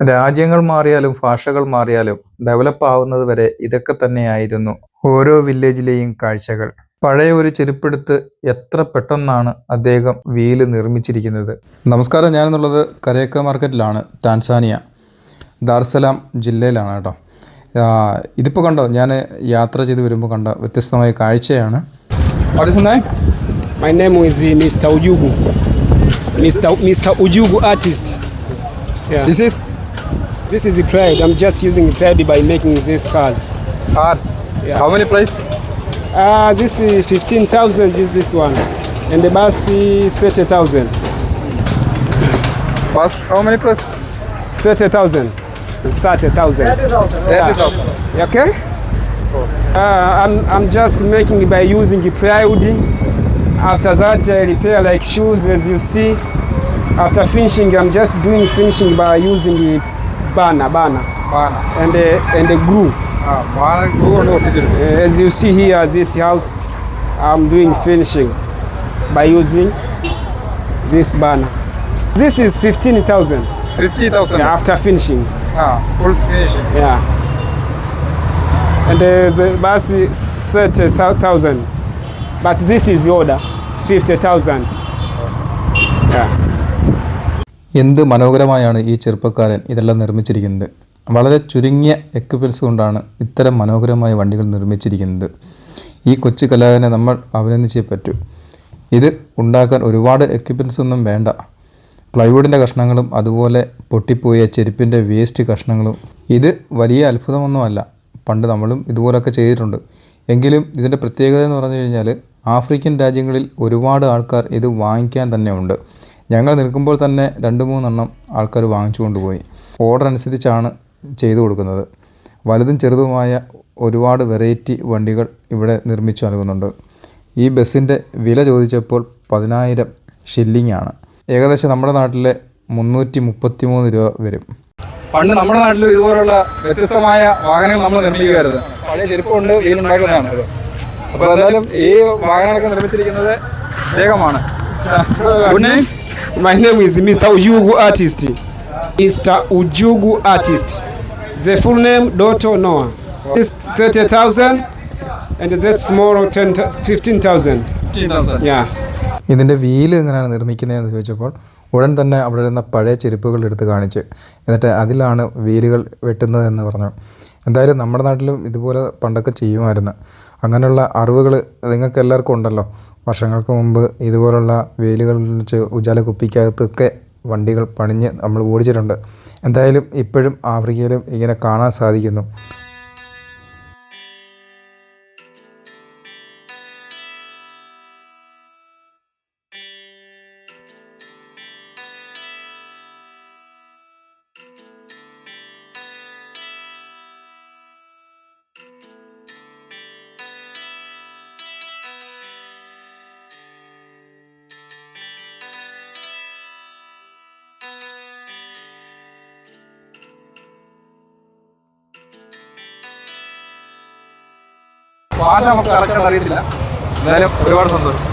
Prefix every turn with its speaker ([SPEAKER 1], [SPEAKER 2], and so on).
[SPEAKER 1] രാജ്യങ്ങൾ മാറിയാലും ഭാഷകൾ മാറിയാലും ഡെവലപ്പ് ആവുന്നത് വരെ ഇതൊക്കെ തന്നെയായിരുന്നു ഓരോ വില്ലേജിലെയും കാഴ്ചകൾ പഴയ ഒരു ചെരുപ്പെടുത്ത് എത്ര പെട്ടെന്നാണ് അദ്ദേഹം വീൽ നിർമ്മിച്ചിരിക്കുന്നത് നമസ്കാരം ഞാനെന്നുള്ളത് കരേക്ക മാർക്കറ്റിലാണ് ടാൻസാനിയ ദാർസലാം ജില്ലയിലാണ് കേട്ടോ ഇതിപ്പോൾ കണ്ടോ ഞാൻ യാത്ര ചെയ്ത് വരുമ്പോൾ കണ്ട വ്യത്യസ്തമായ കാഴ്ചയാണ്
[SPEAKER 2] My name is uh, Mr. Ujugu. Mr. Mr. Ujugu artist. Yeah.
[SPEAKER 1] This is
[SPEAKER 2] This is Pride. I'm just using Pride by making these cars.
[SPEAKER 1] Art.
[SPEAKER 2] Yeah.
[SPEAKER 1] How many price?
[SPEAKER 2] Uh, ah, this is 15,000 is this one. And the bus 30,000.
[SPEAKER 1] Bus, how many price?
[SPEAKER 2] 30,000. 30,000. 30,000. Yeah. 30,000. Okay? Uh, I'm, I'm just making by using Pride. After that, I repair like shoes as you see. After finishing, I'm just doing finishing by using Bana, Bana.
[SPEAKER 1] Bana.
[SPEAKER 2] And, uh, and uh,
[SPEAKER 1] grew. Ah, Bana grew no
[SPEAKER 2] uh, as you see here, this house, I'm doing finishing by using this Bana. This is 15,000.
[SPEAKER 1] 15,000? Yeah,
[SPEAKER 2] after finishing.
[SPEAKER 1] Ah, full finishing.
[SPEAKER 2] Yeah. And uh, the basi 30,000. But this is the order, 50,000. Yeah.
[SPEAKER 1] എന്ത് മനോഹരമായാണ് ഈ ചെറുപ്പക്കാരൻ ഇതെല്ലാം നിർമ്മിച്ചിരിക്കുന്നത്? വളരെ ചുരുങ്ങിയ equipments കൊണ്ടാണ് ഇത്തരം മനോഹരമായ വണ്ടികൾ നിർമ്മിച്ചിരിക്കുന്നത്. ഈ കൊച്ചു കലാകാരനെ നമ്മൾ അഭിനന്ദിച്ചേ പറ്റൂ. ഇത് ഉണ്ടാക്കാൻ ഒരുപാട് എക്യുപ്മെൻസ് ഒന്നും വേണ്ട. പ്ലൈവുഡിന്റെ കഷ്ണങ്ങളും അതുപോലെ പൊട്ടിപ്പോയ ചെരുപ്പിന്റെ വേസ്റ്റ് കഷ്ണങ്ങളും. ഇത് വലിയ അത്ഭുതമൊന്നുമല്ല. പണ്ട് നമ്മളും ഇതുപോലൊക്കെ ചെയ്തിട്ടുണ്ട്. എങ്കിലും ഇതിന്റെ പ്രത്യേകത എന്ന് പറഞ്ഞു കഴിഞ്ഞാൽ ആഫ്രിക്കൻ രാജ്യങ്ങളിൽ ഒരുപാട് ആൾക്കാർ ഇത് വാങ്ങിക്കാൻ തന്നെ ഉണ്ട്. ഞങ്ങൾ നിൽക്കുമ്പോൾ തന്നെ രണ്ട് മൂന്നെണ്ണം ആൾക്കാർ വാങ്ങിച്ചു കൊണ്ടുപോയി. ഓർഡർ അനുസരിച്ചാണ് ചെയ്തു കൊടുക്കുന്നത്. വലുതും ചെറുതുമായ ഒരുപാട് വെറൈറ്റി വണ്ടികൾ ഇവിടെ നിർമ്മിച്ചു നൽകുന്നുണ്ട്. ഈ ബസ്സിന്റെ വില ചോദിച്ചപ്പോൾ പതിനായിരം ഷില്ലിംഗ് ആണ് ഏകദേശം നമ്മുടെ നാട്ടിലെ മുന്നൂറ്റി മുപ്പത്തി മൂന്ന് രൂപ വരും. പണ്ട് നമ്മുടെ നാട്ടിൽ ഇതുപോലുള്ള വ്യത്യസ്തമായ വാഹനങ്ങൾ നമ്മൾ നിർമ്മിക്കുകയായിരുന്നു. പഴയ ചെരുപ്പുണ്ട് വീലുണ്ടാക്കുന്നതാണ് ഇത് അപ്പോൾ എന്തായാലും ഈ വാഹനങ്ങളൊക്കെ നിർമ്മിച്ചിരിക്കുന്നത് അദ്ദേഹമാണ് good
[SPEAKER 2] My name is Mr. Ujugu Artist. Mr. Ujugu Artist. The full name Doto Noah. It's 30,000 and that small 10, 15,000. Yeah.
[SPEAKER 1] ഇതിന്റെ വീൽ എങ്ങനെയാണ് നിർമ്മിക്കുന്നതെന്ന് ചോദിച്ചപ്പോൾ ഉടൻ തന്നെ അവിടെ ഇരുന്ന പഴയ ചെരുപ്പുകൾ എടുത്ത് കാണിച്ച് എന്നിട്ട് അതിലാണ് വീലുകൾ വെട്ടുന്നതെന്ന് പറഞ്ഞു എന്തായാലും നമ്മുടെ നാട്ടിലും ഇതുപോലെ പണ്ടൊക്കെ ചെയ്യുമായിരുന്നു. അങ്ങനെയുള്ള അറിവുകൾ നിങ്ങൾക്ക് എല്ലാവർക്കും ഉണ്ടല്ലോ. വർഷങ്ങൾക്ക് മുമ്പ് ഇതുപോലുള്ള വേലുകൾ വെച്ച് ഉജാല കുപ്പിക്കകത്തൊക്കെ വണ്ടികൾ പണിഞ്ഞ് നമ്മൾ ഓടിച്ചിട്ടുണ്ട്. എന്തായാലും ഇപ്പോഴും ആഫ്രിക്കയിലും ഇങ്ങനെ കാണാൻ സാധിക്കുന്നു. ഭാഷ നമുക്ക് കറക്റ്റ് അറിയത്തില്ല എന്തായാലും ഒരുപാട് സന്തോഷം.